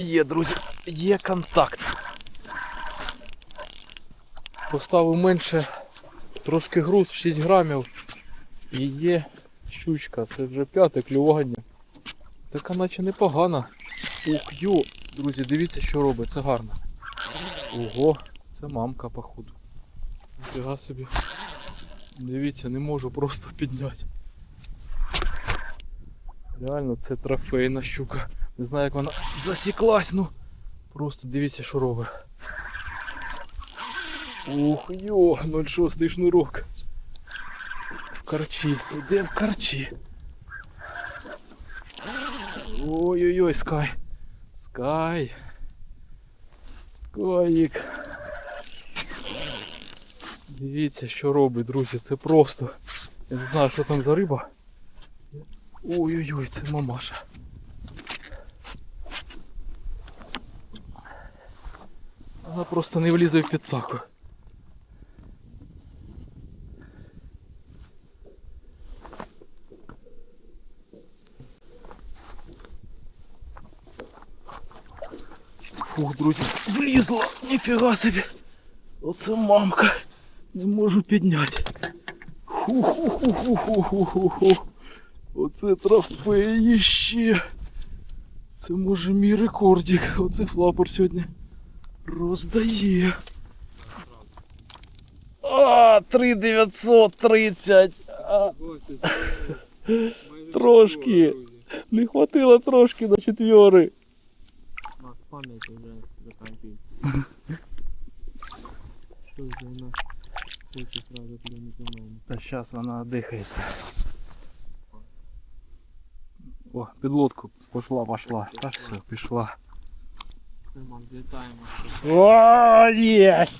Є, друзі, є контакт. Поставив менше трошки груз, 6 грамів. І є щучка, це вже п'яте клювання. Така наче непогана. Ух, йо, друзі, дивіться, що робить, це гарно. Ого, це мамка, походу. Ніфіга собі. Дивіться, не можу просто підняти. Реально, це трофейна щука. Не знаю, як вона засіклась, ну. Просто дивіться, що робить. Ух, йо, 06 шнурок. В карчі, йде в карчі. Ой-ой-ой, скай. Скай. Скаїк. Дивіться, що робить, друзі, це просто. Я не знаю, що там за риба. Ой-ой-ой, це мамаша. Вона просто не влізе в підсаку. Фух, друзі, влізла! Ніфіга собі! Оце мамка! Не можу підняти. Ху-ху-ху-ху-ху-ху-ху. Оце трофеїще. Це може мій рекордик. Оце флапор сьогодні роздає. А, 3930. А, Трошки. не хватило трошки на четвери. Макс, пам'ять вже заканчує. Що ж вона хоче сразу плюнуть на мене. Та зараз вона дихається. О, під лодку пішла, пішла. Та все, пішла. Oh, yes!